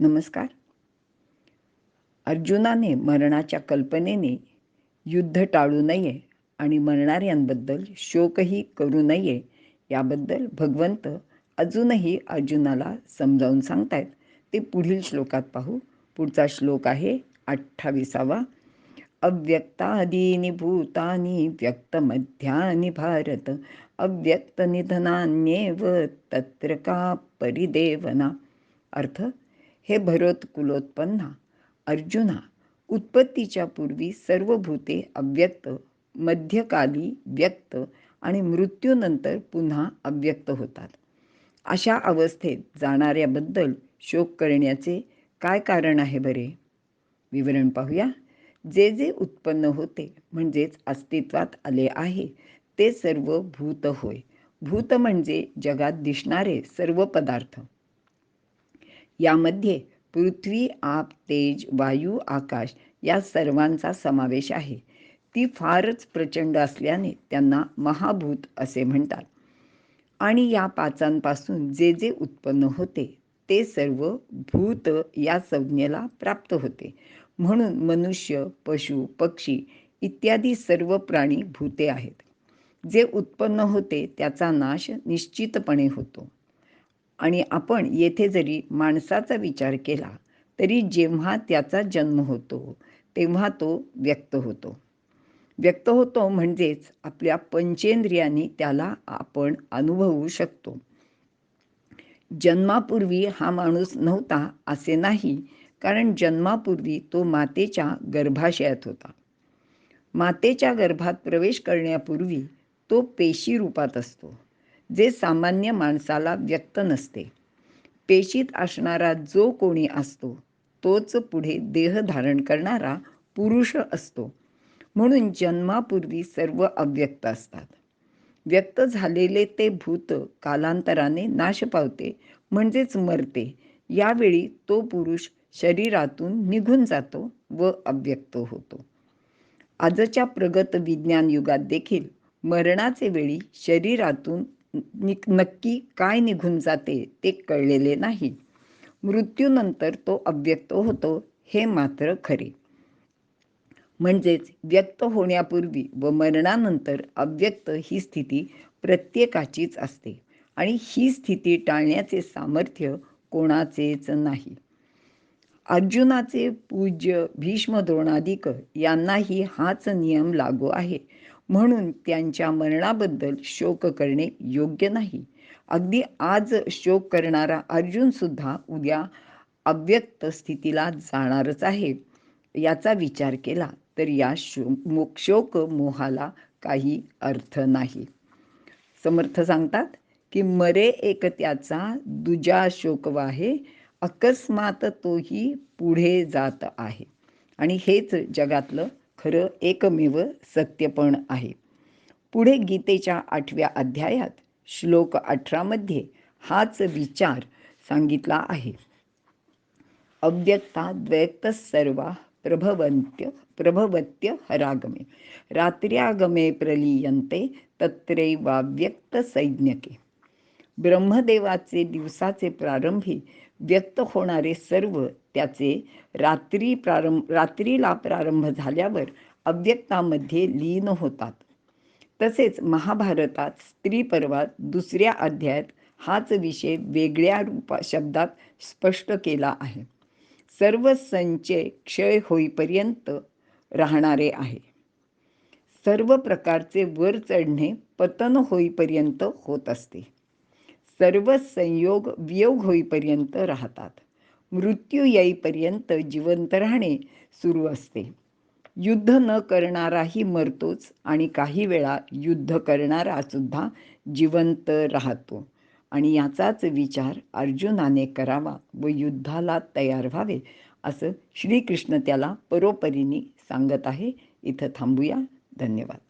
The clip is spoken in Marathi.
नमस्कार. अर्जुनाने मरणाच्या कल्पनेने युद्ध टाळू नये आणि मरणाऱ्यांबद्दल शोकही करू नये याबद्दल भगवंत अजूनही अर्जुनाला समजावून सांगतायत. ते पुढील श्लोकात पाहू. पुढचा श्लोक आहे अठ्ठावीसावा. अव्यक्तादीनि भूतानि व्यक्तमध्यानि भारत. अव्यक्तनिधनान्येव तत्र का परिदेवना. अर्थ हे भरत कुलोत्पन्ना. अर्जुना उत्पत्तीच्या पूर्वी सर्व भूते अव्यक्त मध्यकाली व्यक्त आणि मृत्यूनंतर पुन्हा अव्यक्त होतात. अशा अवस्थेत जाणाऱ्याबद्दल शोक करण्याचे काय कारण आहे बरे? विवरण पाहूया. जे जे उत्पन्न होते म्हणजेच अस्तित्वात आले आहे ते सर्व भूत होय. भूत म्हणजे जगात दिसणारे सर्व पदार्थ. यामध्ये पृथ्वी आप तेज वायू आकाश या सर्वांचा समावेश आहे. ती फारच प्रचंड असल्याने त्यांना महाभूत असे म्हणतात. आणि या पाचांपासून जे जे उत्पन्न होते ते सर्व भूत या संज्ञेला प्राप्त होते. म्हणून मनुष्य पशु पक्षी इत्यादी सर्व प्राणी भूते आहेत. जे उत्पन्न होते त्याचा नाश निश्चितपणे होतो. आणि आपण येथे जरी माणसाचा विचार केला तरी जेव्हा त्याचा जन्म होतो तेव्हा तो व्यक्त होतो. व्यक्त होतो म्हणजेच आपल्या पंचेंद्रियांनी त्याला आपण अनुभवू शकतो. जन्मापूर्वी हा माणूस नव्हता असे नाही कारण जन्मापूर्वी तो मातेच्या गर्भाशयात होता. मातेच्या गर्भात प्रवेश करण्यापूर्वी तो पेशी रूपात असतो. जे सामान्य माणसाला व्यक्त नसते. पेशीत असणारा जो कोणी असतो तोच पुढे देह धारण करणारा पुरुष असतो. म्हणून जन्मापूर्वी सर्व अव्यक्त असतात. व्यक्त झालेले ते भूत कालांतराने नाश पावते म्हणजेच मरते. यावेळी तो पुरुष शरीरातून निघून जातो व अव्यक्त होतो. आजच्या प्रगत विज्ञान युगात देखील मरणाचे वेळी शरीरातून नक्की काय निघून जाते ते कळलेले नाही. मृत्यूनंतर तो अव्यक्त होतो हे मात्र खरे. म्हणजेच व्यक्त होण्यापूर्वी व मरणानंतर अव्यक्त ही स्थिती प्रत्येकाचीच असते आणि ही स्थिती टाळण्याचे सामर्थ्य कोणाचेच नाही. अर्जुनाचे पूज्य भीष्म द्रोणादिक यांनाही हाच नियम लागू आहे. म्हणून त्यांच्या मरणाबद्दल शोक करणे योग्य नाही. अगदी आज शोक करणारा अर्जुन सुद्धा उद्या अव्यक्त स्थितीला जाणारच आहे. याचा विचार केला तर या शो शोक मोहाला काही अर्थ नाही. समर्थ सांगतात की मरे एक त्याचा दुजा शोक वाहे अकस्मात तोही पुढे जात आहे. आणि हेच जगातलं खरं एकमेव सत्यपण आहे. पुढे गीतेच्या आठव्या अध्यायात श्लोक अठरामध्ये हाच विचार सांगितला आहे. अव्यक्ता द्वैत सर्वा प्रभवंत्य प्रभवत्य हरागमे. रात्र्यागमे प्रलीयन्ते तत्रैवाव्यक्त सैन्यके. ब्रह्मदेवाचे दिवसाचे प्रारंभी व्यक्त होणारे सर्व त्याचे रात्री प्रारंभ रात्रीला प्रारंभ झाल्यावर अव्यक्तामध्ये लीन होतात. तसेच महाभारतात स्त्री पर्वात दुसऱ्या अध्यायात हाच विषय वेगळ्या रूपा शब्दात स्पष्ट केला आहे. सर्व संचय क्षय होईपर्यंत राहणारे आहे. सर्व प्रकारचे वर चढणे पतन होईपर्यंत होत असते. सर्व संयोग वियोग होईपर्यंत राहतात. मृत्यू येईपर्यंत जिवंत राहणे सुरू असते. युद्ध न करणाराही मरतोच आणि काही वेळा युद्ध करणारा सुद्धा जिवंत राहतो. आणि याचाच विचार अर्जुनाने करावा व युद्धाला तयार व्हावे असं श्रीकृष्ण त्याला परोपरीने सांगत आहे. इथं थांबूया. धन्यवाद.